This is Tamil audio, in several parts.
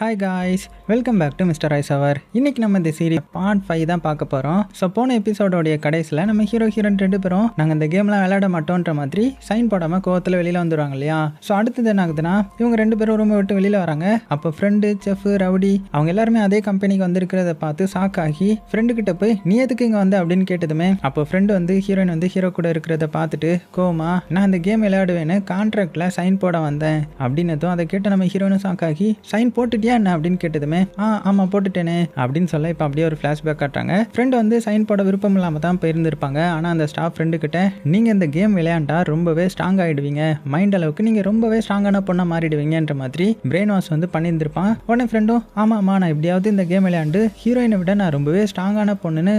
Hi guys welcome back to mister ice அவர் இன்னைக்கு நம்ம இந்த சீரி பார்ட் ஃபைவ் தான் பார்க்க போகிறோம் ஸோ போன எபிசோடோடைய கடைசியில் நம்ம ஹீரோ ஹீரோன் ரெண்டு பேரும் நாங்கள் இந்த கேம்லாம் விளையாட மாட்டோன்ற மாதிரி சைன் போடாமல் கோவத்தில் வெளியில் வந்துடுவாங்க இல்லையா? ஸோ அடுத்தது என்ன ஆகுதுன்னா இவங்க ரெண்டு பேரும் ரூமை விட்டு வெளியில் வராங்க. அப்போ ஃப்ரெண்டு செஃப் ரவுடி அவங்க எல்லாருமே அதே கம்பெனிக்கு வந்திருக்கிறத பார்த்து ஷாக் ஆகி ஃப்ரெண்டு கிட்ட போய் நீ எதுக்கு இங்கே வந்த? அப்படின்னு கேட்டதுமே அப்போ ஃப்ரெண்டு வந்து ஹீரோயின் வந்து ஹீரோ கூட இருக்கிறத பார்த்துட்டு கோமா நான் இந்த கேம் விளையாடுவேன்னு கான்ட்ராக்டில் சைன் போட வந்தேன். அப்படின்னதும் அதை கேட்டு நம்ம ஹீரோயினும் ஷாக் ஆகி சைன் போட்டுட்டியா என்ன அப்படின்னு கேட்டதுமே ஆ ஆமாம் போட்டுட்டேனே அப்படின்னு சொல்ல இப்போ அப்படியே ஒரு ஃப்ளாஷ்பேக் காட்டுறாங்க. ஃப்ரெண்டு வந்து சைன் போட விருப்பம் இல்லாமல் தான் போயிருந்திருப்பாங்க. ஆனால் அந்த ஸ்டாஃப் ஃப்ரெண்டு கிட்ட நீங்கள் இந்த கேம் விளையாண்டா ரொம்பவே ஸ்ட்ராங் ஆகிடுவீங்க மைண்ட் அளவுக்கு நீங்கள் ரொம்பவே ஸ்ட்ராங்கான பொண்ணாக மாறிடுவீங்கன்ற மாதிரி பிரெயின் வாஷ் வந்து பண்ணியிருந்திருப்பான். உடனே ஃப்ரெண்டும் ஆமாம்மா நான் எப்படியாவது இந்த கேம் விளையாண்டு ஹீரோயினை விட நான் ரொம்பவே ஸ்ட்ராங்கான பொண்ணுன்னு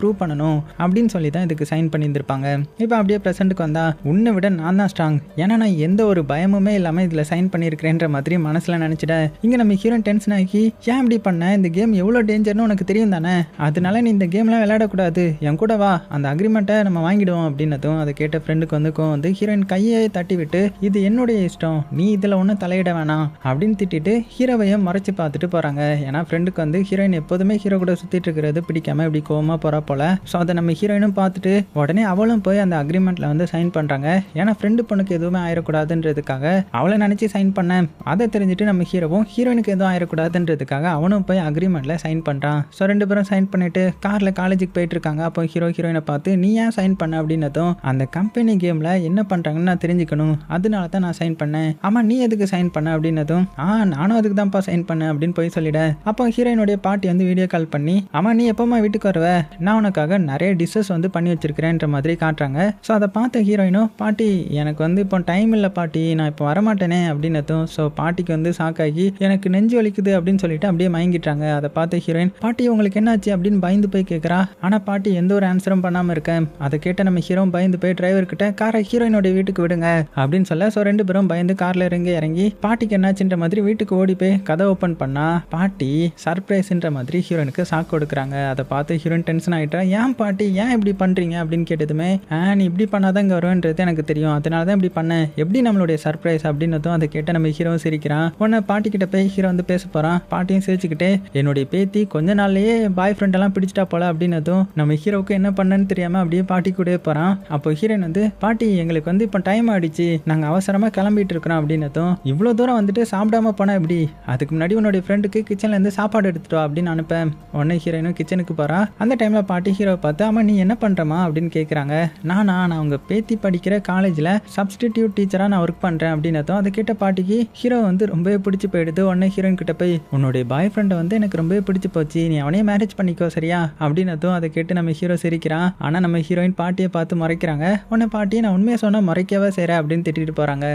ப்ரூவ் பண்ணணும் அப்படின்னு சொல்லி தான் இதுக்கு சைன் பண்ணியிருந்திருப்பாங்க. இப்போ அப்படியே ப்ரெசென்ட்டுக்கு வந்தா உன்னை விட நான் தான் ஸ்ட்ராங் ஏன்னா நான் எந்த ஒரு பயமுமே இல்லாமல் இதில் சைன் பண்ணியிருக்கிறேன்ற மாதிரி மனசில் நினச்சிட்டேன் இங்கே நம்ம ஹீரோன் டென்ஷன் ஆகி ஏன் இப்படி பண்ண? இந்த கேம் எவ்வளோ டேஞ்சர்னு உனக்கு தெரியும் தானே? அதனால நீ இந்த கேம்லாம் விளையாடக்கூடாது. என் கூட வா. அந்த அக்ரிமெண்ட்டை நம்ம வாங்கிடுவோம். அப்படின்னதும் அதை கேட்ட ஃப்ரெண்டுக்கு வந்து கோவம் வந்து ஹீரோயின் கையை தட்டி விட்டு இது என்னுடைய இஷ்டம். நீ இதில் ஒன்றும் தலையிட வேணாம். அப்படின்னு திட்டிட்டு ஹீரோவையும் மறைச்சு பார்த்துட்டு போகிறாங்க ஏன்னா ஃப்ரெண்டுக்கு வந்து ஹீரோயின் எப்போதுமே ஹீரோ கூட சுற்றிட்டு இருக்கிறது பிடிக்காம இப்படி கோவமாக போகிறா போல. ஸோ அதை நம்ம ஹீரோயினும் பார்த்துட்டு உடனே அவளும் போய் அந்த அக்ரிமெண்ட்டில் வந்து சைன் பண்ணுறாங்க ஏன்னா ஃப்ரெண்டு பொண்ணுக்கு எதுவுமே ஆயிடக்கூடாதுன்றதுக்காக அவளை நினச்சி சைன் பண்ணேன். அதை தெரிஞ்சுட்டு நம்ம ஹீரோவும் ஹீரோயினுக்கு எதுவும் ஆயிடக்கூடாதுன்றதுக்காக அவனும் போய் அக்ரிமெண்ட்டில் சைன் பண்ணுறான் ஸோ ரெண்டு பேரும் சைன் பண்ணிவிட்டு காரில் காலேஜுக்கு போயிட்டு இருக்காங்க அப்போ ஹீரோ ஹீரோயினை பார்த்து நீ ஏன் சைன் பண்ண? அப்படின்னதும் அந்த கம்பெனி கேமில் என்ன பண்ணுறாங்கன்னு நான் தெரிஞ்சுக்கணும். அதனால தான் நான் சைன் பண்ணேன். ஆமாம் நீ எதுக்கு சைன் பண்ண? அப்படின்னதும் ஆ நானும் அதுக்கு தான்ப்பா சைன் பண்ணேன் அப்படின்னு போய் சொல்லிட. அப்போ ஹீரோயினுடைய பாட்டி வந்து வீடியோ கால் பண்ணி ஆமா நீ எப்போமா வீட்டுக்கு வருவ. நான் உனக்காக நிறைய டிஷ்ஷஸ் வந்து பண்ணி வச்சிருக்கிறேன்ற மாதிரி காட்டுறாங்க. ஸோ அதை பார்த்த ஹீரோயினும் பாட்டி எனக்கு வந்து இப்போ டைம் இல்லை பாட்டி. நான் இப்போ வரமாட்டேனே அப்படின்னதும் ஸோ பாட்டிக்கு வந்து ஷாக்காகி எனக்கு நெஞ்சு வலிக்குது அப்படின்னு சொல்லிட்டு அப்படியே மயங்கிட்டாங்க. அதை பார்த்து ஹீரோயின் பாட்டி உங்களுக்கு என்னாச்சு? அப்படின்னு பயந்து போய் கேட்குறா ஆனால் பாட்டி எந்த ஒரு ஆன்சரும் பண்ணாமல் இருக்கேன். அதை கேட்ட நம்ம ஹீரோ பயந்து போய் டிரைவர்கிட்ட காரை ஹீரோயினோட வீட்டுக்கு விடுங்க. அப்படின்னு சொல்ல ஸோ ரெண்டு பேரும் பயந்து காரில் இறங்கி இறங்கி பாட்டிக்கு என்னாச்சுன்ற மாதிரி வீட்டுக்கு ஓடி போய் கதை ஓப்பன் பண்ணா பாட்டி சர்ப்ரைஸ்ன்ற மாதிரி ஹீரோயினுக்கு சாக்கு கொடுக்குறாங்க. அதை பார்த்து ஹீரோயின் டென்ஷன் ஆகிட்டா ஏன் பாட்டி ஏன் இப்படி பண்ணுறீங்க அப்படின்னு கேட்டதுமே நீ இப்படி பண்ணாதான் இங்கே வருவேன்றது எனக்கு தெரியும். அதனால தான் இப்படி பண்ணேன். எப்படி நம்மளுடைய சர்ப்ரைஸ் அப்படின்னதும் அதை கேட்ட நம்ம ஹீரோ சிரிக்கிறான். உடனே பாட்டி கிட்ட போய் ஹீரோ வந்து பேச போகிறான் பாட்டியும் சிரிச்சுக்கிட்டே என்னுடைய பேத்தி கொஞ்ச நாள்லயே பாய் ஃப்ரெண்ட் எல்லாம் பிடிச்சிட்டா போல அப்படின்னதும் நம்ம ஹீரோவுக்கு என்ன பண்ணன்னு தெரியாம அப்படியே பாட்டி கூடவே போறான். அப்போ ஹீரோயின் வந்து பாட்டி எங்களுக்கு வந்து இப்போ டைம் ஆயிடுச்சு. நாங்கள் அவசரமா கிளம்பிட்டு இருக்கிறோம் அப்படின்னதும் இவ்வளோ தூரம் வந்துட்டு சாப்பிடாம போனா எப்படி? அதுக்கு முன்னாடி உன்னுடைய ஃப்ரெண்டுக்கு கிச்சன்ல இருந்து சாப்பாடு எடுத்துட்டு வா அப்படின்னு அனுப்பேன். உடனே ஹீரோயினும் கிச்சனுக்கு போறா அந்த டைம்ல பாட்டி ஹீரோவை பார்த்து ஆமா நீ என்ன பண்றமா அப்படின்னு கேட்குறாங்க நானா நான் உங்க பேத்தி படிக்கிற காலேஜில் சப்ஸ்டிடியூட் டீச்சராக நான் ஒர்க் பண்ணுறேன் அப்படின்னதும் அதை கேட்ட பாட்டிக்கு ஹீரோ வந்து ரொம்பவே பிடிச்சி போயிடுது. உடனே ஹீரோயின் கிட்ட போய் உன்னுடைய பாய் ஃப்ரெண்டை வந்து எனக்கு ரொம்பவே பிடிச்சி போச்சு. நீ அவனே மேரேஜ் பண்ணிக்கோ சரியா? அப்படின்னதும் அதை கேட்டு நம்ம ஹீரோ சிரிக்கிறான். ஆனால் நம்ம ஹீரோயின் பாட்டியை பார்த்து முறைக்கிறாங்க. உன்னை பாட்டி நான் உண்மையை சொன்னால் முறைக்கவே செய்கிறேன் அப்படின்னு திட்டிட்டு போகிறாங்க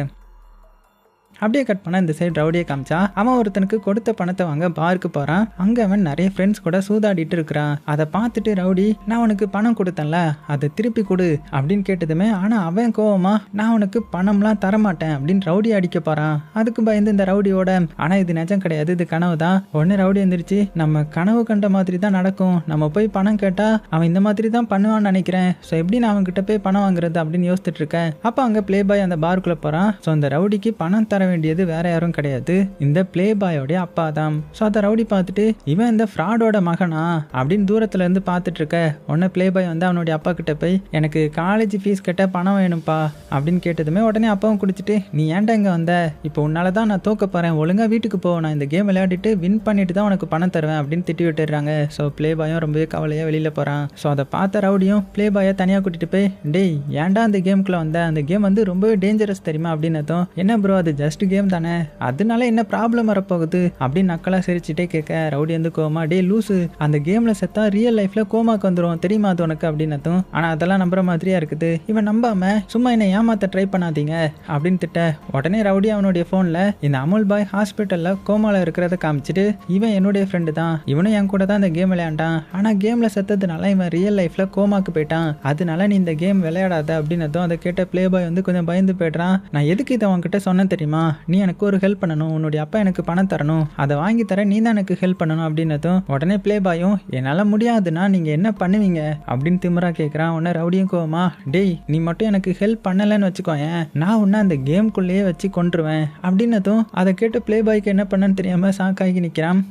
அப்படியே கட் பண்ண இந்த சைடு ரவுடியை காமிச்சா அவன் ஒருத்தனுக்கு கொடுத்த பணத்தை வாங்க பாருக்கு போறான். அங்க அவன் நிறைய ஃப்ரெண்ட்ஸ் கூட சூதாடிட்டு இருக்கிறான். அதை பார்த்துட்டு ரவுடி நான் உனக்கு பணம் கொடுத்தேன்ல அதை திருப்பி கொடு அப்படின்னு கேட்டதுமே ஆனா அவன் கோவமா நான் உனக்கு பணம்லாம் தரமாட்டேன் அப்படின்னு ரவுடி அடிக்க போறான். அதுக்கு பயந்து இந்த ரவுடியோட ஆனா இது நிஜம் கிடையாது இது கனவு தான். உடனே ரவுடி எந்திரிச்சு நம்ம கனவு கண்ட மாதிரி தான் நடக்கும். நம்ம போய் பணம் கேட்டா அவன் இந்த மாதிரி தான் பண்ணுவான்னு நினைக்கிறேன். ஸோ எப்படி நான் அவன்கிட்ட போய் பணம் வாங்குறது? அப்படின்னு யோசிச்சுட்டு இருக்கேன். அப்போ அங்கே ப்ளே பாய் அந்த பாருக்குள்ள போறான். ஸோ அந்த ரவுடிக்கு பணம் தர வேண்டியது வேற யாரும் கிடையாது. இந்த பிளே பாயோடைய அப்பா தான் ஸோ அதை ரவுடி பார்த்துட்டு இவன் இந்த ஃப்ராடோட மகனா? அப்படின்னு தூரத்துல இருந்து பார்த்துட்டு இருக்க உடனே பிளே பாய் வந்து அவனுடைய அப்பா கிட்ட போய் எனக்கு காலேஜ் ஃபீஸ் கட்ட பணம் வேணும்ப்பா. அப்படின்னு கேட்டதுமே உடனே அப்பாவும் குடிச்சிட்டு நீ ஏன்டா இங்கே வந்த? இப்போ உன்னால தான் நான் தோக்க போறேன். ஒழுங்கா வீட்டுக்கு போ. நான் இந்த கேம் விளையாடிட்டு வின் பண்ணிட்டு தான் உனக்கு பணம் தருவேன். அப்படின்னு திட்டி விட்டுறாங்க ஸோ பிளே பாயும் ரொம்பவே கவலையாக வெளியில் போகிறான் ஸோ அதை பார்த்த ரவுடியும் பிளே பாயை தனியாக கூட்டிட்டு போய் டேய் ஏன்டா அந்த கேமுக்குள்ள வந்த? அந்த கேம் வந்து ரொம்பவே டேஞ்சரஸ் தெரியுமா? அப்படின்னதும் என்ன ப்ரோ அது ஜஸ்ட் கேம் தானே? அதனால என்ன ப்ராப்ளம் வரப்போகுது? அப்படின்னு நக்கலாக சிரிச்சுட்டே கேட்க ரவுடி வந்து கோமா டே லூசு அந்த கேமில் செத்தா ரியல் லைஃப்பில் கோமாக்கு வந்துடும் தெரியுமா அது உனக்கு? அப்படின்னதும் ஆனால் அதெல்லாம் நம்புற மாதிரியா இருக்குது. இவன் நம்பாம சும்மா என்ன ஏமாத்த ட்ரை பண்ணாதீங்க. அப்படின்னு திட்ட உடனே ரவுடி அவனுடைய ஃபோனில் இந்த அமுல் பாய் ஹாஸ்பிட்டலில் கோமாவில் இருக்கிறத காமிச்சிட்டு இவன் என்னுடைய ஃப்ரெண்டு தான். இவனும் என் கூட தான் இந்த கேம் விளையாண்டான். ஆனால் கேமில் செத்ததுனால இவன் ரியல் லைஃப்பில் கோமாக்கு போயிட்டான். அதனால நீ இந்த கேம் விளையாடாத. அப்படின்னதும் அதை கேட்ட பிளே பாய் வந்து கொஞ்சம் பயந்து போய்ட்றான். நான் எதுக்கு இதை அவன்கிட்ட சொன்னேன் தெரியுமா? நீ எனக்கு ஒரு ஹெல்ப் பண்ணணும் உன்னுடைய அப்பா எனக்கு பணம் தரணும் அதை வாங்கி தர நீ தான் எனக்கு ஹெல்ப் பண்ணணும் அப்படின்னதும் உடனே ப்ளே பாயும் என்னால் முடியாதுன்னா நீங்கள் என்ன பண்ணுவீங்க? அப்படின்னு திமுறா கேட்குறான் உடனே ரவுடியும் கோவமா டேய் நீ மட்டும் எனக்கு ஹெல்ப் பண்ணலைன்னு வச்சுக்கோ நான் உன்னை அந்த கேம்குள்ளேயே வச்சு கொண்டுருவேன் அப்படின்னதும் அதை கேட்டு ப்ளே பாய்க்கு என்ன பண்ணன்னு தெரியாமல் சாக்காகி நிற்கிறான்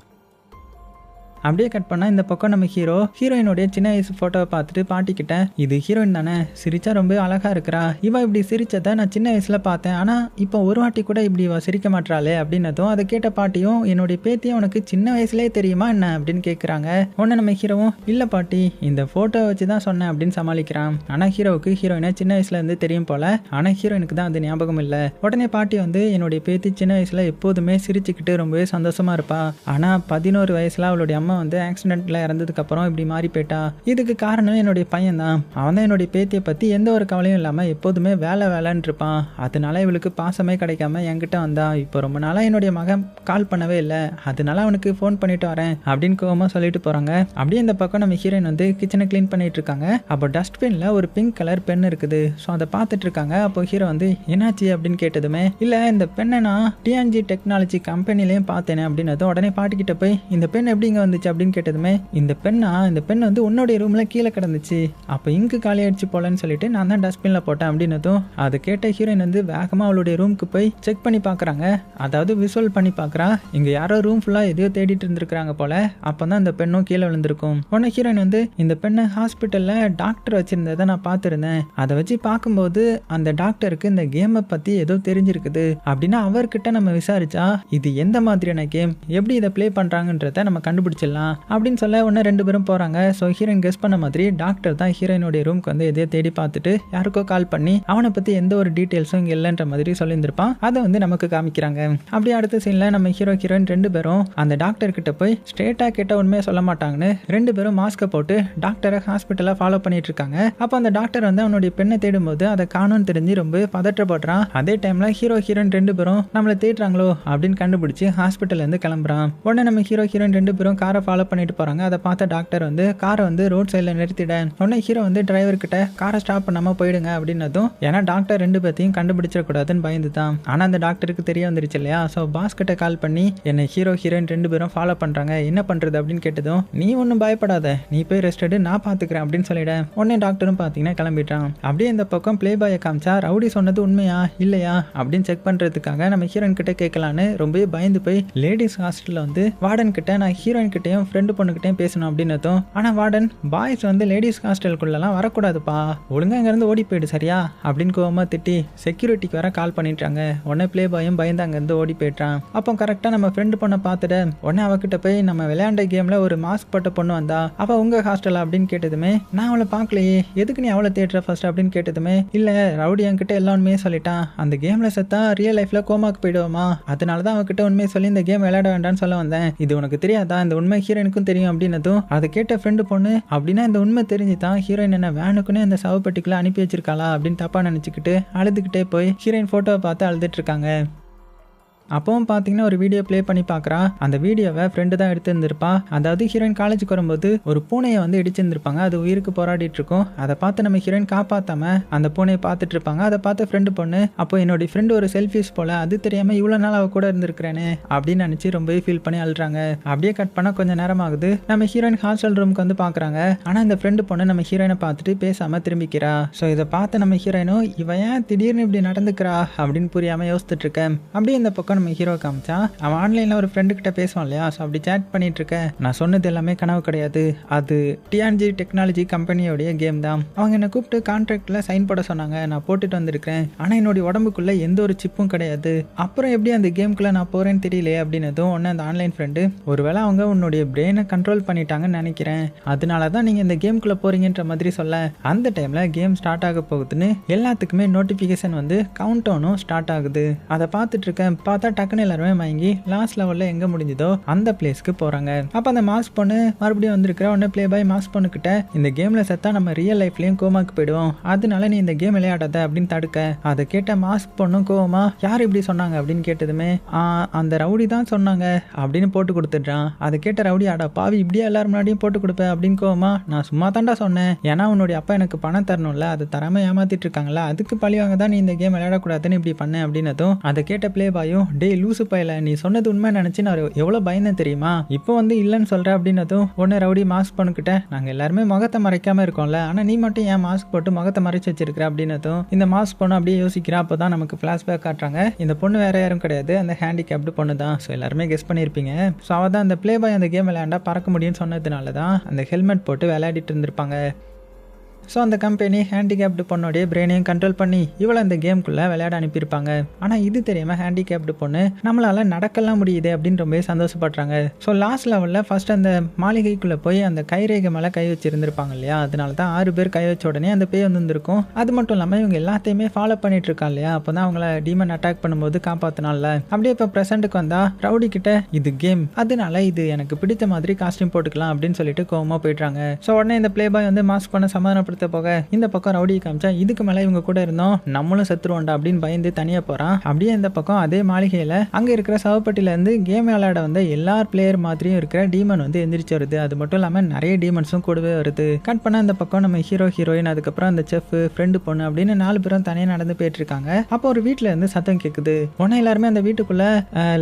அப்படியே கட் பண்ணால் இந்த பக்கம் நம்ம ஹீரோ ஹீரோயினுடைய சின்ன வயசு ஃபோட்டோவை பார்த்துட்டு பாட்டிக்கிட்ட இது ஹீரோயின் தானே சிரிச்சா ரொம்ப அழகா இருக்கிறா. இவ இப்படி சிரிச்சதை நான் சின்ன வயசுல பார்த்தேன். ஆனால் இப்போ ஒரு வாட்டி கூட இப்படி இவ சிரிக்க மாட்டாளே அப்படின்னதும் அதை கேட்ட பாட்டியும் என்னுடைய பேத்தியும் உனக்கு சின்ன வயசுலேயே தெரியுமா என்ன? அப்படின்னு கேட்குறாங்க உடனே நம்ம ஹீரோவும் இல்லை பாட்டி இந்த ஃபோட்டோ வச்சு தான் சொன்னேன் அப்படின்னு சமாளிக்கிறான். ஆனால் ஹீரோவுக்கு ஹீரோயினை சின்ன வயசுல இருந்து தெரியும் போல ஆனால் ஹீரோயினுக்கு தான் அது ஞாபகம் இல்லை. உடனே பாட்டி வந்து என்னுடைய பேத்தி சின்ன வயசுல எப்போதுமே சிரிச்சுக்கிட்டு ரொம்பவே சந்தோஷமா இருப்பா. ஆனால் பதினோரு வயசுல அவளுடைய அம்மா அம்மா வந்து ஆக்சிடென்ட்ல இறந்ததுக்கு அப்புறம் இப்படி மாறி போயிட்டா? இதுக்கு காரணம் என்னுடைய பையன் தான் அவன் தான் என்னுடைய பேத்தியை பத்தி எந்த ஒரு கவலையும் இல்லாம எப்போதுமே வேலை வேலைன்னு இருப்பான். அதனால இவளுக்கு பாசமே கிடைக்காம என்கிட்ட வந்தா. இப்போ ரொம்ப நாளா என்னுடைய மகன் கால் பண்ணவே இல்லை. அதனால அவனுக்கு ஃபோன் பண்ணிட்டு வரேன் அப்படின்னு கோவமாக சொல்லிட்டு போறாங்க. அப்படியே இந்த பக்கம் நம்ம ஹீரோயின் வந்து கிச்சனை க்ளீன் பண்ணிட்டு இருக்காங்க. அப்போ டஸ்ட்பின்ல ஒரு பிங்க் கலர் பென் இருக்குது. ஸோ அதை பார்த்துட்டு இருக்காங்க. அப்போ ஹீரோ வந்து என்னாச்சு? அப்படின்னு கேட்டதுமே இல்லை இந்த பெண்ணை நான் டிஎன்ஜி டெக்னாலஜி கம்பெனிலையும் பார்த்தேனே அப்படின்னதும் உடனே பாட்டிக்கிட்ட போய் இந்த பெண் எப்படி வந்து இருந்துச்சு அப்படின்னு கேட்டதுமே இந்த பெண்ணா இந்த பெண் வந்து உன்னுடைய ரூமில் கீழே கிடந்துச்சு. அப்போ இங்கு காலி ஆயிடுச்சு போலன்னு சொல்லிட்டு நான் தான் டஸ்ட்பினில் போட்டேன் அப்படின்னதும் அதை கேட்ட ஹீரோயின் வந்து வேகமாக அவளுடைய ரூமுக்கு போய் செக் பண்ணி பார்க்குறாங்க அதாவது விசுவல் பண்ணி பார்க்குறா இங்கே யாரோ ரூம் ஃபுல்லாக எதையோ தேடிட்டு இருந்திருக்கிறாங்க போல. அப்போ தான் இந்த பெண்ணும் கீழே விழுந்திருக்கும். உடனே ஹீரோயின் வந்து இந்த பெண்ணை ஹாஸ்பிட்டலில் டாக்டர் வச்சிருந்ததை நான் பார்த்துருந்தேன். அதை வச்சு பார்க்கும்போது அந்த டாக்டருக்கு இந்த கேமை பற்றி ஏதோ தெரிஞ்சிருக்குது அப்படின்னா அவர்கிட்ட நம்ம விசாரிச்சா இது எந்த மாதிரியான கேம் எப்படி இதை ப்ளே பண்ணுறாங்கன்றத நம்ம போயிடலாம் அப்படின்னு சொல்ல உடனே ரெண்டு பேரும் போகிறாங்க ஸோ ஹீரோயின் கெஸ் பண்ண மாதிரி டாக்டர் தான் ஹீரோயினுடைய ரூம்க்கு வந்து எதையோ தேடி பார்த்துட்டு யாருக்கோ கால் பண்ணி அவனை பற்றி எந்த ஒரு டீட்டெயில்ஸும் இங்கே இல்லைன்ற மாதிரி சொல்லியிருந்திருப்பான். அதை வந்து நமக்கு காமிக்கிறாங்க. அப்படியே அடுத்த சீனில் நம்ம ஹீரோ ஹீரோயின் ரெண்டு பேரும் அந்த டாக்டர் கிட்ட போய் ஸ்ட்ரெயிட்டாக கேட்ட உண்மையை சொல்ல மாட்டாங்கன்னு ரெண்டு பேரும் மாஸ்க்கை போட்டு டாக்டரை ஹாஸ்பிட்டலாக ஃபாலோ பண்ணிட்டு இருக்காங்க. அப்போ அந்த டாக்டர் வந்து அவனுடைய பெண்ணை தேடும்போது அதை காணும்னு தெரிஞ்சு ரொம்ப பதற்றப்படுறான். அதே டைமில் ஹீரோ ஹீரோயின் ரெண்டு பேரும் நம்மளை தேடுறாங்களோ அப்படின்னு கண்டுபிடிச்சு ஹாஸ்பிட்டல்லேருந்து கிளம்புறான். உடனே நம்ம ஹீரோ ஹீரோயின் ரெண்டு பேரும் காரை ஃபாலோ பண்ணிட்டு போகிறாங்க அதை பார்த்த டாக்டர் வந்து காரை வந்து ரோட் சைடில் நிறுத்திட. உடனே ஹீரோ வந்து டிரைவர் கிட்ட காரை ஸ்டாப் பண்ணாமல் போயிடுங்க அப்படின்னதும் ஏன்னா டாக்டர் ரெண்டு பேர்த்தையும் கண்டுபிடிச்சிடக்கூடாதுன்னு பயந்து தான் ஆனால் அந்த டாக்டருக்கு தெரிய வந்துருச்சு இல்லையா? ஸோ பாஸ் கிட்ட கால் பண்ணி என்னை ஹீரோ ஹீரோயின் ரெண்டு பேரும் ஃபாலோ பண்ணுறாங்க என்ன பண்ணுறது அப்படின்னு கேட்டதும் நீ ஒன்றும் பயப்படாத. நீ போய் ரெஸ்ட் எடு நான் பார்த்துக்கிறேன் அப்படின்னு சொல்லிட. உடனே டாக்டரும் பார்த்தீங்கன்னா கிளம்பிட்டான் அப்படியே இந்த பக்கம் ப்ளே பாயை காமிச்சா ரவுடி சொன்னது உண்மையா? இல்லையா? அப்படின்னு செக் பண்ணுறதுக்காக நம்ம ஹீரோயின் கிட்ட கேட்கலான்னு ரொம்பவே பயந்து போய் லேடிஸ் ஹாஸ்டலில் வந்து வார்டன் கிட்ட நான் ஹீரோயின் பொண்ணுக்கிட்டையும் ஃப்ரெண்டு பொண்ணுக்கிட்டையும் பேசணும் அப்படின்னதும் ஆனால் வார்டன் பாய்ஸ் வந்து லேடிஸ் ஹாஸ்டலுக்குள்ளலாம் வரக்கூடாதுப்பா. ஒழுங்கா இங்கேருந்து ஓடி போயிடு சரியா? அப்படின்னு கோவமாக திட்டி செக்யூரிட்டிக்கு வர கால் பண்ணிட்டாங்க உடனே ப்ளே பாயும் பயந்து அங்கேருந்து ஓடி போயிட்டான் அப்போ கரெக்டாக நம்ம ஃப்ரெண்டு பொண்ணை பார்த்துட்டு உடனே அவகிட்ட போய் நம்ம விளையாண்ட கேமில் ஒரு மாஸ்க் போட்ட பொண்ணு வந்தா அவள் உங்கள் ஹாஸ்டலா அப்படின்னு கேட்டதுமே நான் அவளை பார்க்கலையே. எதுக்கு நீ அவளை தேடுற ஃபர்ஸ்ட் அப்படின்னு கேட்டதுமே இல்லை ரவுடி என்கிட்ட எல்லா உண்மையே சொல்லிட்டான். அந்த கேமில் செத்தா ரியல் லைஃப்பில் கோமாக்கு போயிடுவோமா? அதனால தான் அவகிட்ட உண்மையை சொல்லி இந்த கேம் விளையாட வேண்டாம்னு சொல்ல வந்தேன். இது உனக்கு தெரியாதா? இந்த உண்மை ஹீரோயினுக்கும் தெரியும் அப்படின்னதும் அதை கேட்ட ஃப்ரெண்டு பொண்ணு அப்படின்னா இந்த உண்மை தெரிஞ்சு தான் ஹீரோயின் என்ன வேனுக்குன்னு இந்த சவப்பட்டிக்குள்ள அனுப்பி வச்சிருக்காளா? அப்படின்னு தப்பா நினச்சிக்கிட்டு அழுதுகிட்டே போய் ஹீரோயின் ஃபோட்டோவை பார்த்து அழுதுட்டு இருக்காங்க. அப்பவும் பார்த்தீங்கன்னா ஒரு வீடியோ ப்ளே பண்ணி பார்க்குறா அந்த வீடியோவை ஃப்ரெண்டு தான் எடுத்திருந்திருப்பா. அதாவது ஹீரோயின் காலேஜுக்கு வரும்போது ஒரு பூனையை வந்து இடிச்சிருந்துருப்பாங்க. அது உயிருக்கு போராடிட்டு இருக்கும். அதை பார்த்து நம்ம ஹீரோயின் காப்பாற்றாம அந்த பூனையை பார்த்துட்டு இருப்பாங்க. அதை பார்த்து ஃப்ரெண்டு பொண்ணு அப்போ என்னோட ஃப்ரெண்டு ஒரு செல்ஃபிஸ் போல அது தெரியாமல் இவ்வளோ நாள் அவ கூட இருந்திருக்கிறேனே அப்படின்னு நினச்சி ரொம்பவே ஃபீல் பண்ணி அழுறாங்க. அப்படியே கட் பண்ணால் கொஞ்சம் நேரம் ஆகுது. நம்ம ஹீரோயின் ஹாஸ்டல் ரூமுக்கு வந்து பார்க்குறாங்க ஆனால் இந்த ஃப்ரெண்டு பொண்ணு நம்ம ஹீரோயினை பார்த்துட்டு பேசாமல் திரும்பிக்கிறா. ஸோ இதை பார்த்து நம்ம ஹீரோயினும் இவன் ஏன் திடீர்னு இப்படி நடந்துக்கிறா? அப்படின்னு புரியாமல் யோசித்துட்டு இருக்கேன். அப்படியே இந்த பக்கம் நம்ம ஹீரோ காமிச்சா அவன் ஆன்லைனில் ஒரு ஃப்ரெண்டு கிட்ட பேசுவான் இல்லையா? ஸோ அப்படி சேட் பண்ணிட்டு இருக்க நான் சொன்னது எல்லாமே கனவு கிடையாது. அது டிஆன்ஜி டெக்னாலஜி கம்பெனியோடைய கேம் தான். அவங்க என்னை கூப்பிட்டு கான்ட்ராக்டில் சைன் போட சொன்னாங்க. நான் போட்டுட்டு வந்திருக்கேன் ஆனால் என்னுடைய உடம்புக்குள்ள எந்த ஒரு சிப்பும் கிடையாது. அப்புறம் எப்படி அந்த கேமுக்குள்ளே நான் போகிறேன்னு தெரியலையே அப்படின்னதும் ஒன்று அந்த ஆன்லைன் ஃப்ரெண்டு ஒருவேளை அவங்க உன்னுடைய பிரெயினை கண்ட்ரோல் பண்ணிட்டாங்கன்னு நினைக்கிறேன். அதனால தான் நீங்கள் இந்த கேமுக்குள்ளே போகிறீங்கன்ற மாதிரி சொல்ல. அந்த டைமில் கேம் ஸ்டார்ட் ஆக போகுதுன்னு எல்லாத்துக்குமே நோட்டிஃபிகேஷன் வந்து கவுண்ட் டவுனும் ஸ்டார்ட் ஆகுது. அதை பார்த்துட்டு இருக்கேன். பார்த்தா பார்த்தா டக்குன்னு எல்லாருமே மயங்கி லாஸ்ட் லெவலில் எங்கே முடிஞ்சதோ அந்த பிளேஸ்க்கு போகிறாங்க அப்போ அந்த மாஸ்க் பொண்ணு மறுபடியும் வந்திருக்கிற உடனே ப்ளே பாய் மாஸ்க் பொண்ணுக்கிட்ட இந்த கேமில் செத்தா நம்ம ரியல் லைஃப்லேயும் கோமாக்கு போயிடுவோம். அதனால நீ இந்த கேம் விளையாடாத அப்படின்னு தடுக்க. அதை கேட்ட மாஸ்க் பொண்ணும் கோவமா யார் இப்படி சொன்னாங்க? அப்படின்னு கேட்டதுமே அந்த ரவுடி தான் சொன்னாங்க அப்படின்னு போட்டு கொடுத்துட்றான். அதை கேட்ட ரவுடி ஆடா பாவி இப்படியே எல்லாரும் முன்னாடியும் போட்டு கொடுப்பேன் அப்படின்னு கோவமா நான் சும்மா தாண்டா சொன்னேன். ஏன்னா உன்னுடைய அப்பா எனக்கு பணம் தரணும்ல அதை தராம ஏமாத்திட்டு இருக்காங்களா அதுக்கு பழிவாங்க தான் நீ இந்த கேம் விளையாடக்கூடாதுன்னு இப்படி பண்ண அப்படின்னதும் அதை கேட்ட ப்ளே பாயும் டேய் லூசு பையல நீ சொன்னது உண்மை நினைச்சு நான் எவ்வளோ பயந்தேன் தெரியுமா? இப்போ வந்து இல்லைன்னு சொல்ற அப்படின்னதும் ஒன்று ரவுடி மாஸ்க் பண்ணுக்கிட்ட நாங்கள் எல்லாருமே முகத்தை மறைக்காம இருக்கோம்ல. ஆனால் நீ மட்டும் ஏன் மாஸ்க் போட்டு முகத்தை மறைச்சு வச்சிருக்கிற? அப்படின்னதும் இந்த மாஸ்க் பொண்ணு அப்படியே யோசிக்கிறா. அப்போ தான் நமக்கு ஃப்ளாஷ்பேக் காட்டுறாங்க. இந்த பொண்ணு வேற யாரும் கிடையாது. அந்த ஹேண்டிகேப்டு பொண்ணு தான். ஸோ எல்லாருமே கெஸ் பண்ணியிருப்பீங்க. ஸோ அவள் தான் அந்த ப்ளே பாய் அந்த கேம் விளையாண்டா பறக்க முடியும்னு சொன்னதுனால தான் அந்த ஹெல்மெட் போட்டு விளையாடிட்டு இருந்திருப்பாங்க. ஸோ அந்த கம்பெனி ஹேண்டிகேப்டு பொண்ணுடைய பிரெயினையும் கண்ட்ரோல் பண்ணி இவளை அந்த கேம்குள்ளே விளையாட அனுப்பியிருப்பாங்க. ஆனால் இது தெரியாமல் ஹேண்டிகேப்டு பொண்ணு நம்மளால் நடக்கலாம் முடியுது அப்படின்னு ரொம்பவே சந்தோஷப்படுறாங்க. ஸோ லாஸ்ட் லெவலில் ஃபஸ்ட் அந்த மாளிகைக்குள்ளே போய் அந்த கைரேகை மேலே கை வச்சிருந்திருப்பாங்க இல்லையா? அதனால தான் ஆறு பேர் கை வச்ச உடனே அந்த பேய் வந்துருக்கும் அது மட்டும் இல்லாமல் இவங்க எல்லாத்தையுமே ஃபாலோ பண்ணிட்டு இருக்கா இல்லையா? அப்போ தான் அவங்கள டீமன் அட்டாக் பண்ணும்போது காப்பாத்தினால அப்படியே இப்போ ப்ரெசென்ட்டுக்கு வந்தா ரவுடி கிட்ட இது கேம் அதனால இது எனக்கு பிடித்த மாதிரி காஸ்டியூம் போட்டுக்கலாம் அப்படின்னு சொல்லிட்டு கோவமாக போயிடுறாங்க. ஸோ உடனே இந்த ப்ளே பாய் வந்து மாஸ்க் பண்ண சமாதானப்படுத்த போக இந்த பக்கம் ரவுடி காமிச்சா இதுக்கு மேலே இவங்க கூட இருந்தோம் நம்மளும் செத்துருவோண்டா அப்படின்னு பயந்து தனியாக போகிறான் அப்படியே இந்த பக்கம் அதே மாளிகையில் அங்கே இருக்கிற சவப்பட்டியில இருந்து கேம் விளையாட வந்த எல்லா பிளேயர் மாதிரியும் இருக்கிற டீமன் வந்து எந்திரிச்சு வருது. அது மட்டும் இல்லாமல் நிறைய டீமன்ஸும் கூடவே வருது. கட் பண்ண இந்த பக்கம் நம்ம ஹீரோ ஹீரோயின் அதுக்கப்புறம் அந்த செஃப் ஃப்ரெண்டு பொண்ணு அப்படின்னு நாலு பேரும் தனியாக நடந்து போயிட்டு இருக்காங்க அப்போ ஒரு வீட்டில் இருந்து சத்தம் கேட்குது உடனே எல்லாருமே அந்த வீட்டுக்குள்ள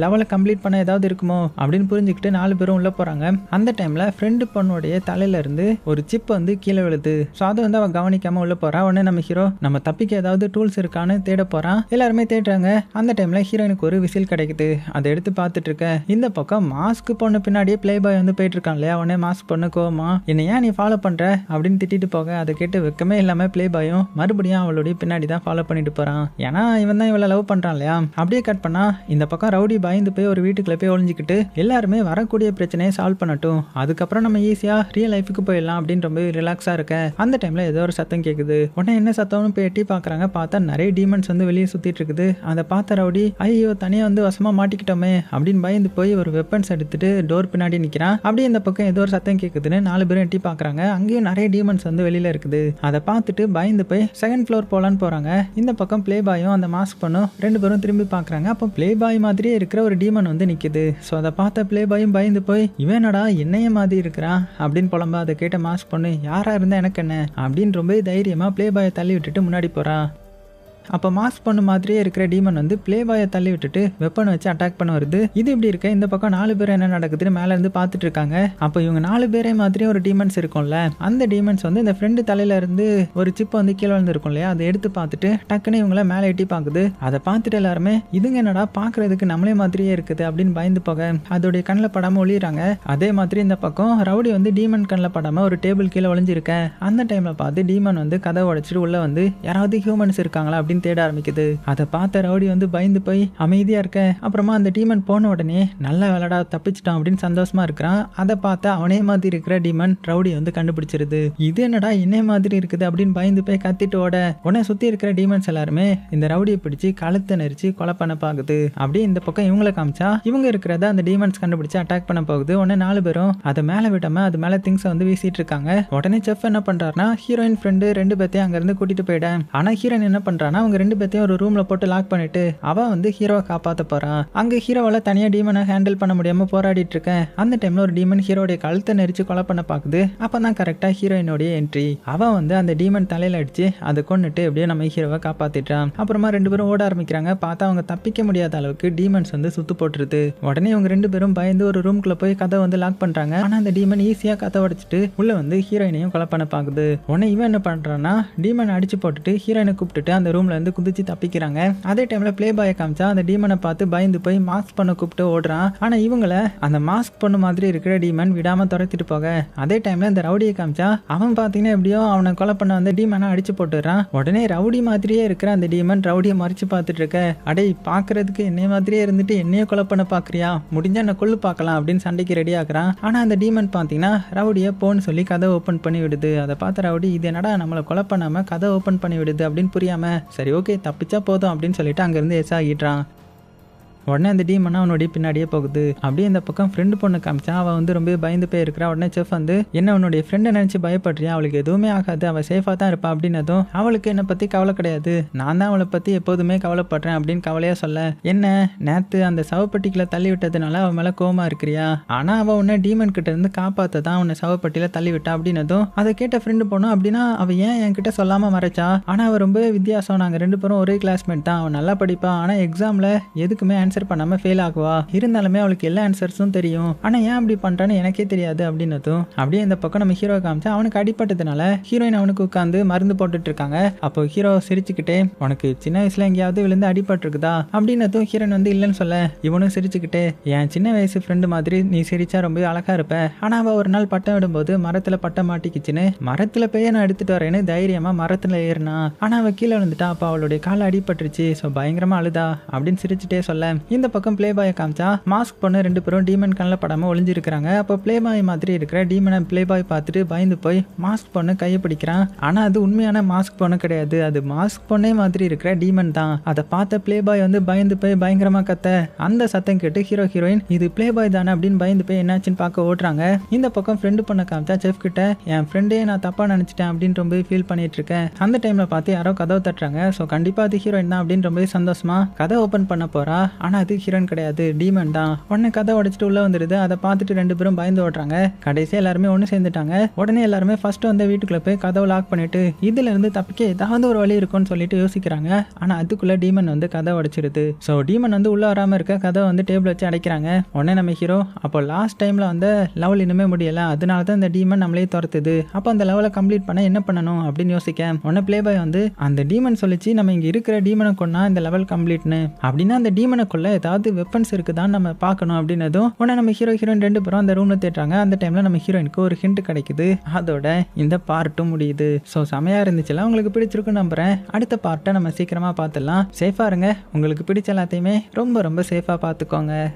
லெவலை கம்ப்ளீட் பண்ண ஏதாவது இருக்குமோ? அப்படின்னு புரிஞ்சுக்கிட்டு நாலு பேரும் உள்ள போறாங்க. அந்த டைம்ல ஃப்ரெண்டு பொண்ணுடைய தலையில இருந்து ஒரு சிப் வந்து கீழே விழுது. ஸோ அதை வந்து அவன் கவனிக்காம உள்ள போறான் உடனே நம்ம ஹீரோ நம்ம தப்பிக்க ஏதாவது டூல்ஸ் இருக்கான்னு தேட போறான் எல்லாருமே தேடுறாங்க. அந்த டைம்ல ஹீரோயினுக்கு ஒரு விசில் கிடைக்குது. அதை எடுத்து பார்த்துட்டு இருக்க. இந்த பக்கம் மாஸ்க் பொண்ணு பின்னாடியே ப்ளே பாய் வந்து போயிட்டு இருக்கான் இல்லையா? உடனே மாஸ்க் பொண்ணு கோவமா என்ன ஏன் நீ ஃபாலோ பண்ற? அப்படின்னு திட்டிட்டு போக. அதை கேட்டு வெக்கமே இல்லாம ப்ளே பாயும் மறுபடியும் அவளுடைய பின்னாடி தான் ஃபாலோ பண்ணிட்டு போறான். ஏன்னா இவன் தான் இவளை லவ் பண்றான் இல்லையா? அப்படியே கட் பண்ணா இந்த பக்கம் ரவுடி பயந்து போய் ஒரு வீட்டுக்குள்ள போய் ஒளிஞ்சிக்கிட்டு எல்லாருமே வரக்கூடிய பிரச்சனையை சால்வ் பண்ணட்டும். அதுக்கப்புறம் நம்ம ஈஸியா ரியல் லைஃபுக்கு போயிடலாம் அப்படின்னு ரொம்ப ரிலாக்ஸா இருக்க. அந்த டைமில் ஏதோ ஒரு சத்தம் கேட்குது உடனே என்ன சத்தம்னு போய் எட்டி பாக்குறாங்க. பார்த்தா நிறைய டீமன்ஸ் வந்து வெளியே சுற்றிட்டு இருக்குது. அதை பார்த்த ரவுடி ஐயோ தனியாக வந்து வசமாக மாட்டிக்கிட்டோமே அப்படின்னு பயந்து போய் ஒரு வெப்பன்ஸ் எடுத்துட்டு டோர் பின்னாடி நிற்கிறான் அப்படியே இந்த பக்கம் ஏதோ ஒரு சத்தம் கேட்குதுன்னு நாலு பேரும் எட்டி பார்க்குறாங்க அங்கேயும் நிறைய டீமன்ஸ் வந்து வெளியில் இருக்குது. அதை பார்த்துட்டு பயந்து போய் செகண்ட் ஃப்ளோர் போகலான்னு போகிறாங்க இந்த பக்கம் ப்ளே பாயும் அந்த மாஸ்க் பண்ணும் ரெண்டு பேரும் திரும்பி பார்க்குறாங்க அப்போ ப்ளே பாய் மாதிரியே இருக்கிற ஒரு டீமன் வந்து நிற்குது ஸோ அதை பார்த்த ப்ளே பாயும் பயந்து போய் இவனடா என்னைய மாதிரி இருக்கிறான்? அப்படின்னு புலம்ப. அதை கேட்ட மாஸ்க் பண்ணு யாராக இருந்தால் எனக்கு என்ன? அப்படின்னு ரொம்ப தைரியமாக ப்ளே பாயை தள்ளி விட்டுட்டு முன்னாடி போகிறான் அப்போ மாஸ்க் பண்ண மாதிரியே இருக்கிற டீமன் வந்து பிளே பாயை தள்ளி விட்டுட்டு வெப்பன் வச்சு அட்டாக் பண்ண வருது. இது இப்படி இருக்க? இந்த பக்கம் நாலு பேர் என்ன நடக்குதுன்னு மேல இருந்து பார்த்துட்டு இருக்காங்க. அப்போ இவங்க நாலு பேரே மாதிரி ஒரு டீமன்ஸ் இருக்கும்ல. அந்த டீமன்ஸ் வந்து இந்த ஃப்ரெண்டு தலையில இருந்து ஒரு சிப் வந்து கீழே விழுந்துருக்கும் இல்லையா? அதை எடுத்து பார்த்துட்டு டக்குன்னு இவங்கள மேலே எட்டி பார்க்குது. அதை பார்த்துட்டு எல்லாருமே இதுங்க என்னடா பார்க்கறதுக்கு நம்மளே மாதிரியே இருக்குது அப்படின்னு பயந்து போக அதோடைய கண்ணில் படாம ஒளியிறாங்க. அதே மாதிரி இந்த பக்கம் ரவுடி வந்து டீமன் கண்ணில் படாம ஒரு டேபிள் கீழே ஒளிஞ்சிருக்கேன் அந்த டைம்ல பார்த்து டீமன் வந்து கதை உடைச்சிட்டு உள்ள வந்து யாராவது ஹியூமன்ஸ் இருக்காங்களா? அப்படின்னு தேட ஆரம்பிக்குது. அதை பார்த்த ரவுடி வந்து பயந்து போய் அமைதியா இருக்க. அப்புறமா அந்த டீமன் போன உடனே நல்ல விளாடா தப்பிச்சிட்டான் அப்படின்னு சந்தோஷமா இருக்கிறான். அதை பார்த்தா அவனே மாதிரி இருக்கிற டீமன் ரவுடி வந்து கண்டுபிடிச்சிருது. இது என்னடா என்னே மாதிரி இருக்குது? அப்படின்னு பயந்து போய் கத்திட்டு ஓட உடனே சுத்தி இருக்கிற டீமன்ஸ் எல்லாருமே இந்த ரவுடியை பிடிச்சி கழுத்தை நெரிச்சு கொலை பண்ண பாக்குது அப்படியே இந்த பக்கம் இவங்களை காமிச்சா இவங்க இருக்கிறத அந்த டீமன்ஸ் கண்டுபிடிச்சு அட்டாக் பண்ண போகுது. உடனே நாலு பேரும் அதை மேல விடாம அது மேல திங்ஸை வந்து வீசிட்டு இருக்காங்க. உடனே செஃப் என்ன பண்றாருன்னா ஹீரோயின் ஃப்ரெண்டு ரெண்டு பேர்த்தையும் அங்க இருந்து கூட்டிட்டு போயிட்டேன் ஆனா ஹீரோயின் என்ன பண்றான்னா அவங்க ரெண்டு பேர்த்தையும் ஒரு ரூம்ல போட்டு லாக் பண்ணிட்டு அவன் வந்து ஹீரோவை காப்பாத்த போறான். அங்க ஹீரோவால தனியா டீமனை ஹேண்டில் பண்ண முடியாம போராடிட்டு இருக்கேன். அந்த டைம்ல ஒரு டீமன் ஹீரோடைய கழுத்தை நெரிச்சு கொலை பண்ண பாக்குது அப்பதான் கரெக்டா ஹீரோயினுடைய என்ட்ரி அவன் வந்து அந்த டீமன் தலையில அடிச்சு அதை கொன்னுட்டு எப்படியோ நம்ம ஹீரோவை காப்பாத்திட்டான் அப்புறமா ரெண்டு பேரும் ஓட ஆரம்பிக்கிறாங்க. பார்த்தா அவங்க தப்பிக்க முடியாத அளவுக்கு டீமன்ஸ் வந்து சுத்து போட்டுருது. உடனே இவங்க ரெண்டு பேரும் பயந்து ஒரு ரூம்குள்ள போய் கதை வந்து லாக் பண்றாங்க. ஆனா அந்த டீமன் ஈஸியா கதை உடைச்சிட்டு உள்ள வந்து ஹீரோயினையும் கொலை பண்ண பாக்குது உடனே இவன் என்ன பண்றான்னா டீமன் அடிச்சு போட்டுட்டு ஹீரோயினை கூப்பிட்டுட்டு அந்த ரூம்ல வந்து குதிச்சு தப்பிக்கிறாங்க. அதே டைம்ல ப்ளே பாயை காமிச்சா அந்த டீமனை பார்த்து பயந்து போய் மாஸ்க் பண்ண கூப்பிட்டு ஓடுறான். ஆனா இவங்களை அந்த மாஸ்க் பண்ண மாதிரி இருக்கிற டீமன் விடாம துரத்திட்டு போக. அதே டைம்ல இந்த ரவுடியை காமிச்சா அவன் பாத்தீங்கன்னா எப்படியோ அவனை கொலை பண்ண வந்து டீமனை அடிச்சு போட்டுறான் உடனே ரவுடி மாதிரியே இருக்கிற அந்த டீமன் ரவுடியை மறைச்சு பார்த்துட்டு இருக்க. அடே பாக்குறதுக்கு என்னைய மாதிரியே இருந்துட்டு என்னைய கொலை பண்ண பாக்குறியா முடிஞ்சா என்ன கொள்ளு பார்க்கலாம் அப்படின்னு சண்டைக்கு ரெடி ஆகுறான். ஆனா அந்த டீமன் பாத்தீங்கன்னா ரவுடியை போன்னு சொல்லி கதை ஓப்பன் பண்ணி விடுது. அதை பார்த்த ரவுடி இது என்னடா நம்மளை கொலை பண்ணாம கதை ஓப்பன் பண்ணி விடுது அப்படின்னு புரியாம சரி ஓகே தப்பிச்சா போதும் அப்படின்னு சொல்லிட்டு அங்கேருந்து எஸ் ஆகிடுறான் உடனே அந்த டீமன் அவனுடைய பின்னாடியே போகுது. அப்படியே இந்த பக்கம் ஃப்ரெண்டு பொண்ணு காமிச்சா அவள் வந்து ரொம்ப பயந்து போயிருக்கிறா. உடனே செஃப் வந்து என்ன உன்னுடைய ஃப்ரெண்டை நினச்சி பயப்படுறியா? அவளுக்கு எதுவுமே ஆகாது. அவள் சேஃபாக தான் இருப்பா. அப்படின்னதும் அவளுக்கு என்னை பற்றி கவலை கிடையாது. நான் தான் அவளை பற்றி எப்போதுமே கவலைப்படுறேன். அப்படின்னு கவலையாக சொல்ல என்ன? நேற்று அந்த சவப்பட்டிக்குள்ள தள்ளி விட்டதுனால அவன் மேலே கோமா இருக்கிறியா? ஆனால் அவள் உன்னை டீமன் கிட்ட இருந்து காப்பாற்ற தான் உன்னை சவப்பட்டியில் தள்ளி விட்டா. அப்படின்னதும் அதை கேட்ட ஃப்ரெண்டு போனோம் அப்படின்னா அவள் ஏன் என்கிட்ட சொல்லாமல் மறைச்சா? ஆனால் அவள் ரொம்ப வித்தியாசம். நாங்கள் ரெண்டு பேரும் ஒரே கிளாஸ்மேட் தான். அவன் நல்லா படிப்பான் ஆனால் எக்ஸாமில் எதுக்குமே ஆன்சர் பண்ணாமல் ஃபெயில் ஆகுவா? இருந்தாலுமே அவளுக்கு எல்லா ஆன்சர்ஸும் தெரியும். ஆனால் ஏன் அப்படி பண்ணுறான்னு எனக்கே தெரியாது அப்படின்னதும் அப்படியே இந்த பக்கம் நம்ம ஹீரோ காமிச்சா அவனுக்கு அடிப்பட்டதுனால ஹீரோயின் அவனுக்கு உட்காந்து மருந்து போட்டுட்டு இருக்காங்க. அப்போ ஹீரோ சிரிச்சுக்கிட்டே உனக்கு சின்ன வயசுல எங்கேயாவது விழுந்து அடிபட்டிருக்குதா? அப்படின்னதும் ஹீரோயின் வந்து இல்லைன்னு சொல்ல. இவனும் சிரிச்சுக்கிட்டே என் சின்ன வயசு ஃப்ரெண்டு மாதிரி நீ சிரிச்சா ரொம்ப அழகா இருப்ப. ஆனா அவ ஒரு நாள் பட்டம் விடும்போது மரத்துல பட்டம் மாட்டிக்கிச்சுன்னு மரத்துல போய் நான் எடுத்துட்டு வரேன்னு தைரியமா மரத்துல ஏறினா. ஆனா அவ கீழே விழுந்துட்டா அப்ப அவளுடைய கால் அடிபட்டுருச்சு ஸோ பயங்கரமா அழுதா? அப்படின்னு சிரிச்சுட்டே சொல்ல. இந்த பக்கம் ப்ளே பாயை காமிச்சா மாஸ்க் பொண்ணு ரெண்டு பேரும் டீமன் கண்ணில் படாமல் ஒளிஞ்சிருக்கிறாங்க. அப்போ ப்ளே பாய் மாதிரி இருக்கிற டீமனை ப்ளே பாய் பார்த்துட்டு பயந்து போய் மாஸ்க் பொண்ணு கையை பிடிக்கிறான். ஆனால் அது உண்மையான மாஸ்க் பொண்ணு கிடையாது. அது மாஸ்க் பொண்ணே மாதிரி இருக்கிற டீமன் தான். அதை பார்த்த ப்ளே பாய் வந்து பயந்து போய் பயங்கரமாக கத்த. அந்த சத்தம் கேட்டு ஹீரோ ஹீரோயின் இது ப்ளே பாய் தானே அப்படின்னு பயந்து போய் என்னாச்சுன்னு பார்க்க ஓடுறாங்க. இந்த பக்கம் ஃப்ரெண்டு பண்ண காமிச்சா செஃப் கிட்ட என் ஃப்ரெண்டே நான் தப்பா நினைச்சிட்டேன் அப்படின்னு ரொம்ப ஃபீல் பண்ணிட்டு இருக்கேன் அந்த டைம்ல பார்த்து யாரோ கதவை தட்டுறாங்க. ஸோ கண்டிப்பா அது ஹீரோயின் தான் அப்படின்னு ரொம்ப சந்தோஷமா கதை ஓப்பன் பண்ண போறா. ஆனால் அது ஹீரோன் கிடையாது டீமன் தான். உடனே கதை உடைச்சிட்டு உள்ள வந்துடுது அதை பார்த்துட்டு ரெண்டு பேரும் பயந்து ஓடுறாங்க. கடைசி எல்லாருமே ஒன்று சேர்ந்துட்டாங்க. உடனே எல்லாருமே ஃபர்ஸ்ட் வந்து வீட்டுக்குள்ள போய் கதவை லாக் பண்ணிட்டு இதுல இருந்து தப்பிக்க ஏதாவது ஒரு வழி இருக்கும்னு சொல்லிட்டு யோசிக்கிறாங்க. ஆனால் அதுக்குள்ள டீமன் வந்து கதை உடைச்சிருது. ஸோ டீமன் வந்து உள்ள வராமல் இருக்க கதை வந்து டேபிள் வச்சு அடைக்கிறாங்க. உடனே நம்ம ஹீரோ அப்போ லாஸ்ட் டைம்ல வந்து லெவல் இன்னுமே முடியல. அதனால தான் இந்த டீமன் நம்மளே துரத்துது. அப்போ அந்த லெவலை கம்ப்ளீட் பண்ண என்ன பண்ணணும் அப்படின்னு யோசிக்க உடனே ப்ளே பாய் வந்து அந்த டீமன் சொல்லிச்சு நம்ம இங்க இருக்கிற டீமனை கொண்டா இந்த லெவல் கம்ப்ளீட்னு அப்படின்னா அந்த டீமனுக்குள்ள ஏதாவது வெப்பன்ஸ் இருக்குதான்னு நம்ம பார்க்கணும் அப்படின்னதும் உடனே நம்ம ஹீரோ ஹீரோயின் ரெண்டு பேரும் அந்த ரூம்ல தேடுறாங்க. அந்த டைம்ல நம்ம ஹீரோயினுக்கு ஒரு ஹிண்ட் கிடைக்குது. அதோட இந்த பார்ட்டும் முடியுது. ஸோ செமையா இருந்துச்சுல. உங்களுக்கு பிடிச்சிருக்கும் நம்புறேன். அடுத்த பார்ட்டை நம்ம சீக்கிரமா பார்த்துடலாம். சேஃபா இருங்க. உங்களுக்கு பிடிச்ச எல்லாத்தையுமே ரொம்ப ரொம்ப சேஃபா பார்த்துக்கோங்க.